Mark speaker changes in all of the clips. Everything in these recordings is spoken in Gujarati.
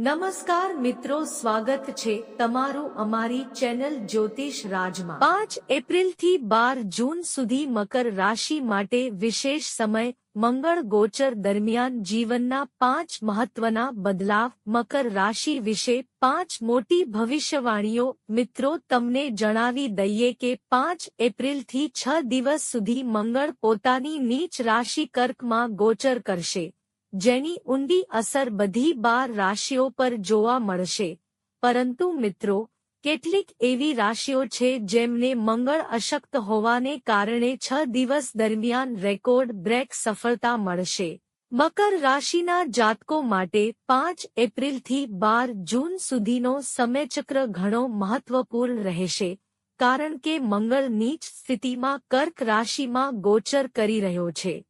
Speaker 1: નમસ્કાર મિત્રો, સ્વાગત છે તમારું અમારી ચેનલ જ્યોતિષ રાજમાં. પાંચ એપ્રિલથી બાર જૂન સુધી મકર રાશિ માટે વિશેષ સમય, મંગળ ગોચર દરમિયાન જીવનના પાંચ મહત્વના બદલાવ, મકર રાશિ વિશે પાંચ મોટી ભવિષ્યવાણીઓ. મિત્રો, તમને જણાવી દઈએ કે પાંચ એપ્રિલથી છ દિવસ સુધી મંગળ પોતાની નીચ રાશિ કર્કમાં ગોચર કરશે. જેની ઊંડી અસર બધી બાર રાશિઓ પર જોવા મળશે. પરંતુ મિત્રો, કેટલીક એવી રાશિઓ છે જેમને મંગળ અશક્ત હોવાને કારણે છ દિવસ દરમિયાન રેકોર્ડ બ્રેક સફળતા મળશે. મકર રાશિના જાતકો માટે પાંચ એપ્રિલથી બાર જૂન સુધીનો સમયચક્ર ઘણો મહત્વપૂર્ણ રહેશે, કારણ કે મંગળ નીચ સ્થિતિમાં કર્ક રાશિમાં ગોચર કરી રહ્યો છે.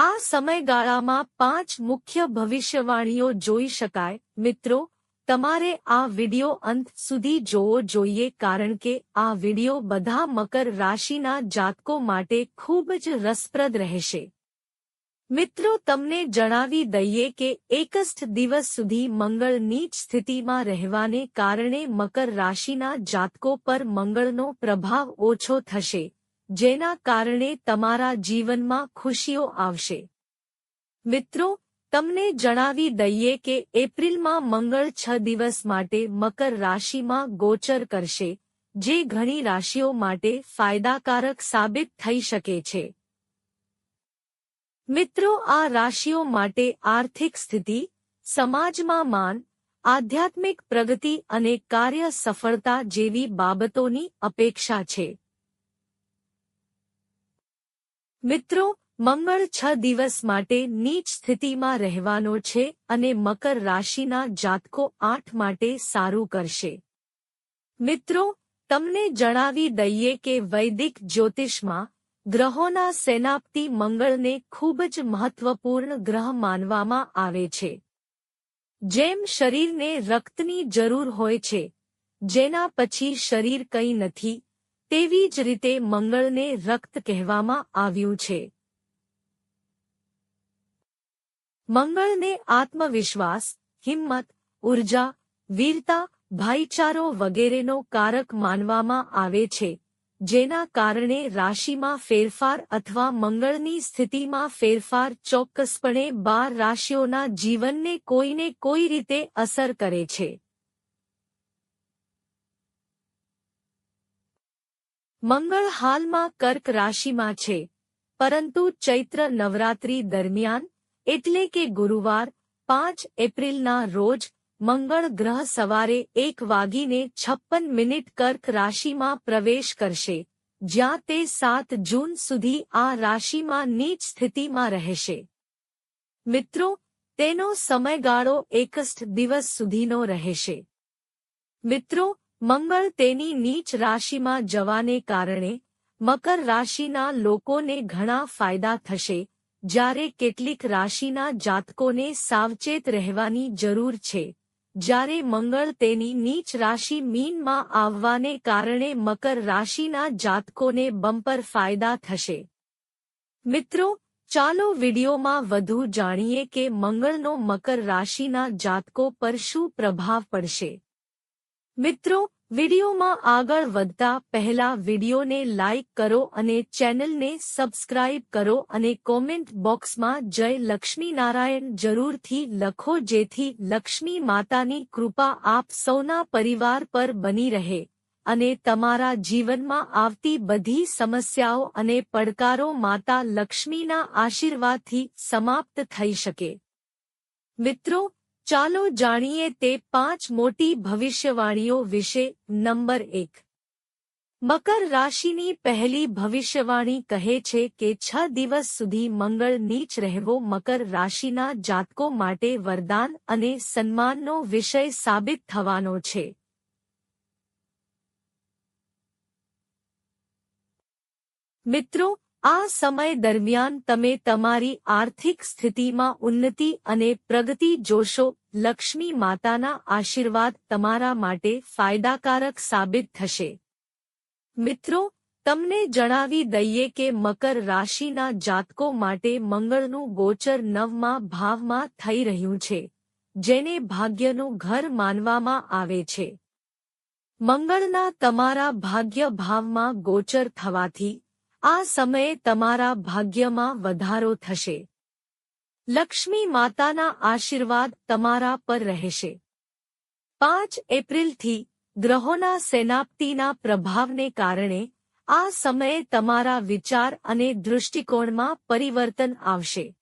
Speaker 1: આ સમયગાળામાં પાંચ મુખ્ય ભવિષ્યવાણીઓ જોઈ શકાય. મિત્રો, તમારે આ વિડિયો અંત સુધી જોવો જોઈએ કારણ કે આ વિડિયો બધા મકર રાશિના જાતકો માટે ખૂબ જ રસપ્રદ રહેશે. મિત્રો, તમને જણાવી દઈએ કે એકસ્ઠ દિવસ સુધી મંગળ નીચ સ્થિતિમાં રહેવાને કારણે મકર રાશિના જાતકો પર મંગળનો પ્રભાવ ઓછો થશે. જેના કારણે તમારા જીવનમાં ખુશીઓ આવશે. મિત્રો, તમને જણાવી દઈએ કે એપ્રિલમાં મંગળ છ દિવસ માટે મકર રાશિમાં ગોચર કરશે, જે ઘણી રાશિઓ માટે ફાયદાકારક સાબિત થઈ શકે છે. મિત્રો, આ રાશિઓ માટે આર્થિક સ્થિતિ, સમાજમાં માન, આધ્યાત્મિક પ્રગતિ અને કાર્ય સફળતા જેવી બાબતોની અપેક્ષા છે. મિત્રો, મંગળ છ દિવસ માટે નીચ સ્થિતિમાં રહેવાનો છે અને મકર રાશિના જાતકો આઠ માટે સારું કરશે. મિત્રો, તમને જણાવી દઈએ કે વૈદિક જ્યોતિષમાં ગ્રહોના સેનાપતિ મંગળને ખૂબ જ મહત્વપૂર્ણ ગ્રહ માનવામાં આવે છે. જેમ શરીરને રક્તની જરૂર હોય છે, જેના પછી શરીર કંઈ નથી તેવી જ રીતે મંગળને રક્ત કહેવામાં આવ્યું છે. મંગળને આત્મવિશ્વાસ, હિંમત, ઊર્જા, વીરતા, ભાઈચારો વગેરેનો કારક માનવામાં આવે છે, જેના કારણે રાશિમાં ફેરફાર અથવા મંગળની સ્થિતિમાં ફેરફાર ચોક્કસપણે બાર રાશિઓના જીવનને કોઈને કોઈ રીતે અસર કરે છે. મંગળ હાલમાં કર્ક રાશિમાં છે. પરંતુ ચૈત્ર નવરાત્રી દરમિયાન, એટલે કે ગુરુવાર, પાંચ એપ્રિલના રોજ, મંગળ ગ્રહ સવારે એક વાગીને છપ્પન મિનિટ કર્ક રાશિમાં પ્રવેશ કરશે, જ્યાં તે સાત જૂન સુધી આ રાશિમાં નીચ સ્થિતિમાં રહેશે. મિત્રો, તેનો સમયગાળો એકસ્ઠ દિવસ સુધીનો રહેશે. મિત્રો મંગળ તેની નીચ રાશિમાં જવાને કારણે મકર રાશિના લોકોને ઘણા ફાયદા થશે. જ્યારે કેટલીક રાશિના જાતકોને સાવચેત રહેવાની જરૂર છે. જ્યારે મંગળ તેની નીચ રાશિ મીનમાં આવવાને કારણે મકર રાશિના જાતકોને બમ્પર ફાયદા થશે. મિત્રો, ચાલો વિડીયોમાં વધુ જાણીએ કે મંગળનો મકર રાશિના જાતકો પર શું પ્રભાવ પડશે. મિત્રો, વિડીયોમાં આગળ વધતા પહેલા વિડીયોને લાઇક કરો અને ચેનલને સબસ્ક્રાઇબ કરો અને કોમેન્ટ બોક્સમાં જય લક્ષ્મી નારાયણ જરૂરથી લખો જેથી લક્ષ્મી માતાની કૃપા આપ સૌના પરિવાર પર બની રહે અને તમારા જીવનમાં આવતી બધી સમસ્યાઓ અને પડકારો માતા લક્ષ્મીના આશીર્વાદથી સમાપ્ત થઈ શકે. મિત્રો ચાલો જાણીએ તે પાંચ મોટી ભવિષ્યવાણીઓ વિશે. નંબર એક. મકર રાશિની પહેલી ભવિષ્યવાણી કહે છે કે છ દિવસ સુધી મંગળ નીચ રહેવો મકર રાશિના જાતકો માટે વરદાન અને સન્માનનો વિષય સાબિત થવાનો છે. મિત્રો આ સમય દરમિયાન તમે તમારી આર્થિક સ્થિતિમાં ઉન્નતિ અને પ્રગતિ જોશો. લક્ષ્મી માતાના આશીર્વાદ તમારા માટે ફાયદાકારક સાબિત થશે. મિત્રો, તમને જણાવી દઈએ કે મકર રાશિના જાતકો માટે મંગળનું ગોચર નવમા ભાવમાં થઈ રહ્યું છે, જેને ભાગ્યનું ઘર માનવામાં આવે છે. મંગળના તમારા ભાગ્ય ભાવમાં ગોચર થવાથી આ સમયે તમારા ભાગ્યમાં વધારો થશે. લક્ષ્મી માતાના આશીર્વાદ તમારા પર રહેશે. પાંચ એપ્રિલથી ગ્રહોના સેનાપ્તિના પ્રભાવને કારણે આ સમયે તમારા વિચાર અને દૃષ્ટિકોણમાં પરિવર્તન આવશે.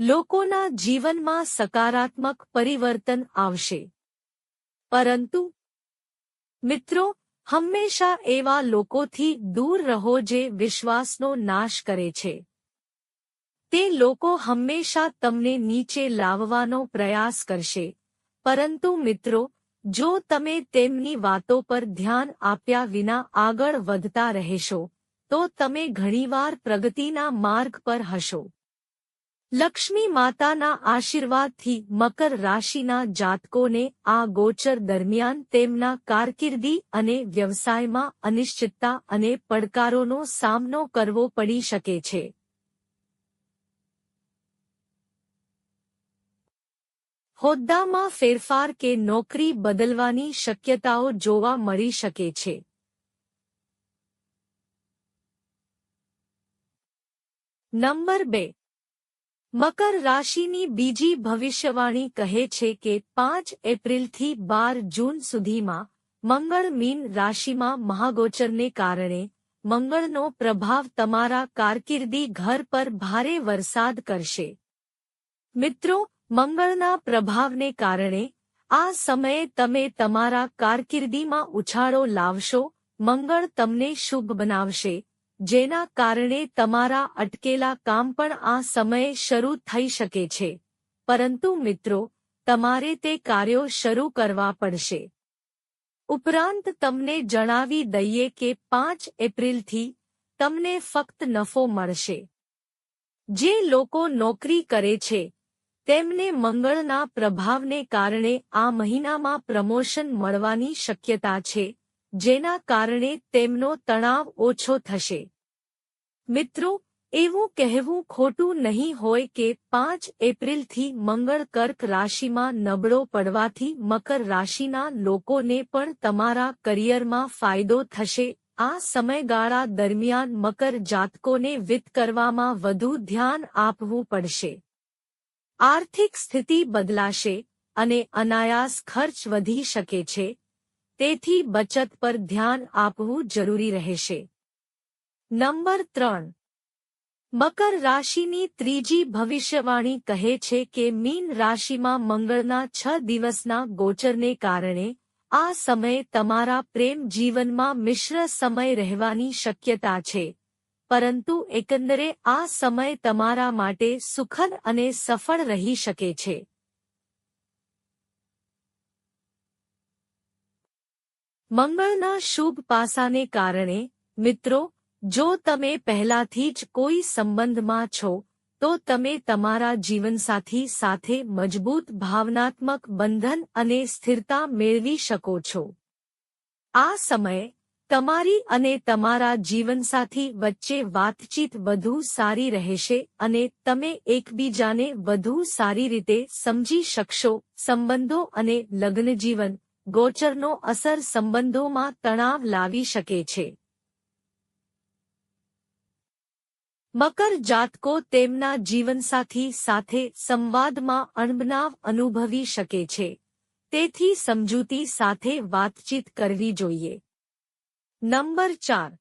Speaker 1: લોકોના જીવનમાં સકારાત્મક પરિવર્તન આવશે. પરંતુ મિત્રો હંમેશા એવા લોકોથી દૂર રહો જે વિશ્વાસનો નાશ કરે છે. તે લોકો હંમેશા તમને નીચે લાવવાનો પ્રયાસ કરશે. પરંતુ મિત્રો, જો તમે તેમની વાતો પર ધ્યાન આપ્યા વિના આગળ વધતા રહેશો, તો તમે ઘણીવાર પ્રગતિના માર્ગ પર હશો. લક્ષ્મી માતાના આશીર્વાદથી મકર રાશિના જાતકોને આ ગોચર દરમિયાન તેમના કારકિર્દી અને વ્યવસાયમાં અનિશ્ચિતતા અને પડકારોનો સામનો કરવો પડી શકે છે. હોદ્દામાં ફેરફાર કે નોકરી બદલવાની શક્યતાઓ જોવા મળી શકે છે. નંબર બે મકર રાશિની બીજી ભવિષ્યવાણી કહે છે કે પાંચ એપ્રિલથી બાર જૂન સુધીમાં મંગળ મીન રાશિમાં મહાગોચરને કારણે મંગળનો પ્રભાવ તમારા કારકિર્દી ઘર પર ભારે વરસાદ કરશે. મિત્રો, મંગળના પ્રભાવને કારણે આ સમયે તમે તમારા કારકિર્દીમાં ઉછાળો લાવશો, મંગળ તમને શુભ બનાવશે જેના કારણે તમારા અટકેલા કામ પણ આ સમયે શરૂ થઈ શકે છે. પરંતુ મિત્રો, તમારે તે કાર્યો શરૂ કરવા પડશે. ઉપરાંત તમને જણાવી દઈએ કે પાંચ એપ્રિલથી તમને ફક્ત નફો મળશે. જે લોકો નોકરી કરે છે, તેમને મંગળના પ્રભાવને કારણે આ મહિનામાં પ્રમોશન મળવાની શક્યતા છે. જેના કારણે તેમનો તણાવ ઓછો થશે. મિત્રો, એવું કહેવું ખોટું નહીં હોય કે પાંચ એપ્રિલથી મંગળ કર્ક રાશિમાં નબળો પડવાથી મકર રાશિના લોકોને પણ તમારા કરિયરમાં ફાયદો થશે. આ સમયગાળા દરમિયાન મકર જાતકોને વિત કરવામાં વધુ ધ્યાન આપવું પડશે. આર્થિક સ્થિતિ બદલાશે અને અનાયાસ ખર્ચ વધી શકે છે. તેથી બચત પર ધ્યાન આપવું જરૂરી રહેશે. નંબર ત્રણ. મકર રાશિની ત્રીજી ભવિષ્યવાણી કહે છે કે મીન રાશિમાં મંગળના છ દિવસના ગોચરને કારણે આ સમય તમારા પ્રેમ જીવનમાં મિશ્ર સમય રહેવાની શક્યતા છે. પરંતુ એકંદરે આ સમય તમારા માટે સુખદ અને સફળ રહી શકે છે. મંગળના શુભ પાસાને કારણે, મિત્રો, જો તમે પહેલાથી જ કોઈ સંબંધમાં છો, તો તમે તમારા જીવનસાથી સાથે મજબૂત ભાવનાત્મક બંધન અને સ્થિરતા મેળવી શકો છો. આ સમયે, તમારી અને તમારા જીવનસાથી વચ્ચે વાતચીત વધુ સારી રહેશે અને તમે એકબીજાને વધુ સારી રીતે સમજી શકશો, સંબંધો અને લગ્નજીવન. ગોચરનો અસર સંબંધોમાં તણાવ લાવી શકે છે. મકર જાતકો તેમના જીવનસાથી સાથે સંવાદમાં અણબનાવ અનુભવી શકે છે. તેથી સમજૂતી સાથે વાતચીત કરવી જોઈએ. નંબર ચાર.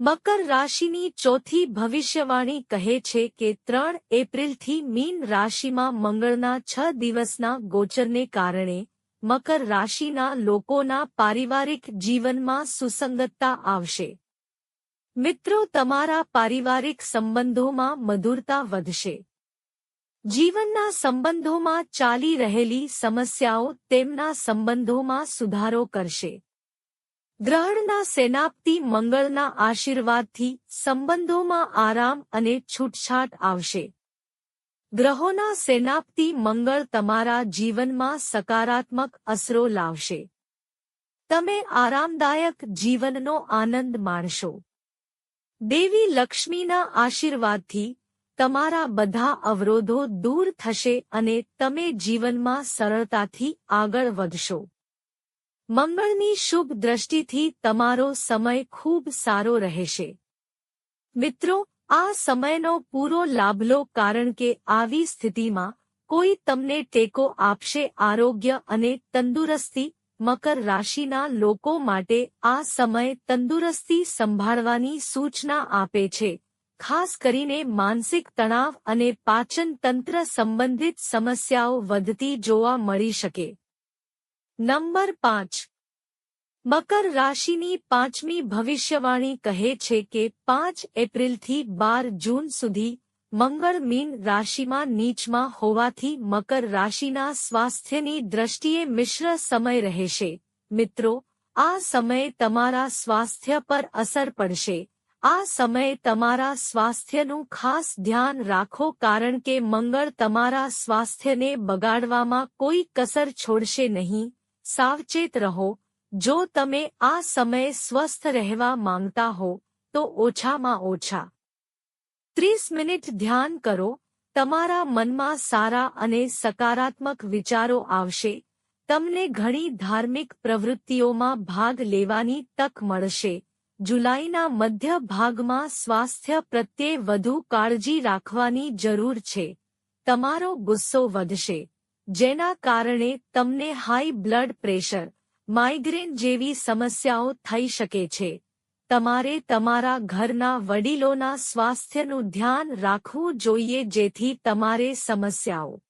Speaker 1: મકર રાશિની ચોથી ભવિષ્યવાણી કહે છે કે ત્રણ એપ્રિલથી મીન રાશિમાં મંગળના છ દિવસના ગોચરને કારણે મકર રાશિના લોકોના પારિવારિક જીવનમાં સુસંગતતા આવશે. મિત્રો, તમારા પારિવારિક સંબંધોમાં મધુરતા વધશે. જીવનના સંબંધોમાં ચાલી રહેલી સમસ્યાઓ તેમના સંબંધોમાં સુધારો કરશે. ગ્રહણના સેનાપતિ મંગળના આશીર્વાદથી સંબંધોમાં આરામ અને છૂટછાટ આવશે. ગ્રહોના સેનાપતિ મંગળ તમારા જીવનમાં સકારાત્મક અસરો લાવશે. તમે આરામદાયક જીવનનો આનંદ માણશો. દેવી લક્ષ્મીના આશીર્વાદથી તમારા બધા અવરોધો દૂર થશે અને તમે જીવનમાં સરળતાથી આગળ વધશો. મંગળની શુભ દ્રષ્ટિથી તમારો સમય ખૂબ સારો રહેશે. મિત્રો આ સમયનો પૂરો લાભ લો કારણ કે આવી સ્થિતિમાં કોઈ તમને ટેકો આપશે આરોગ્ય અને તંદુરસ્તી મકર રાશિના લોકો માટે આ સમય તંદુરસ્તી સંભાળવાની સૂચના આપે છે. ખાસ કરીને માનસિક તણાવ અને પાચન તંત્ર સંબંધિત સમસ્યાઓ વધતી જોવા મળી શકે. નંબર પાંચ. મકર રાશિની પાંચમી ભવિષ્યવાણી કહે છે કે પાંચ એપ્રિલથી બાર જૂન સુધી મંગળ મીન રાશિમાં નીચમાં હોવાથી મકર રાશિના સ્વાસ્થ્યની દ્રષ્ટિએ મિશ્ર સમય રહેશે. મિત્રો, આ સમયે તમારા સ્વાસ્થ્ય પર અસર પડશે. આ સમયે તમારા સ્વાસ્થ્યનું ખાસ ધ્યાન રાખો કારણ કે મંગળ તમારા સ્વાસ્થ્યને બગાડવામાં કોઈ કસર છોડશે નહીં. સાવચેત રહો જો તમે આ સમયે સ્વસ્થ રહેવા માંગતા હો, તો ઓછામાં ઓછા. ત્રીસ મિનિટ ધ્યાન કરો, તમારા મનમાં સારા અને સકારાત્મક વિચારો આવશે, તમને ઘણી ધાર્મિક પ્રવૃત્તિઓમાં ભાગ લેવાની તક મળશે, જુલાઈના મધ્ય ભાગમાં સ્વાસ્થ્ય પ્રત્યે વધુ કાળજી રાખવાની જરૂર છે, તમારો ગુસ્સો વધશે, જેના કારણે તમને હાઈ બ્લડ પ્રેશર માઇગ્રેન જેવી સમસ્યાઓ થઈ શકે છે. તમારે તમારા ઘરના વડીલોના સ્વાસ્થ્યનું ધ્યાન રાખવું જોઈએ જેથી તમારે સમસ્યાઓ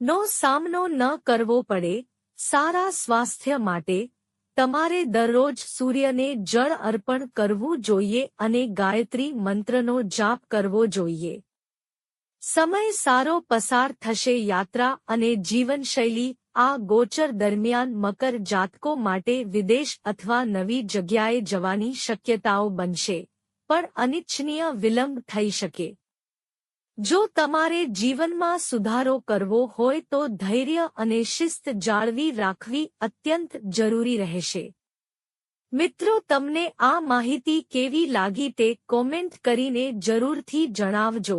Speaker 1: નો સામનો ન કરવો પડે. સારા સ્વાસ્થ્ય માટે તમારે દરરોજ સૂર્યને જળ અર્પણ કરવું જોઈએ અને ગાયત્રી મંત્રનો જાપ કરવો જોઈએ. સમય સારો પસાર થશે યાત્રા અને જીવનશૈલી આ ગોચર દરમિયાન મકર જાતકો માટે વિદેશ અથવા નવી જગ્યાએ જવાની શક્યતાઓ બનશે, પણ અનિચ્છનીય વિલંબ થઈ શકે. જો તમારે જીવનમાં સુધારો કરવો હોય તો ધૈર્ય અને શિસ્ત જાળવી રાખવી અત્યંત જરૂરી રહેશે. મિત્રો, તમને આ માહિતી કેવી લાગી તે કોમેન્ટ કરીને જરૂરથી જણાવજો.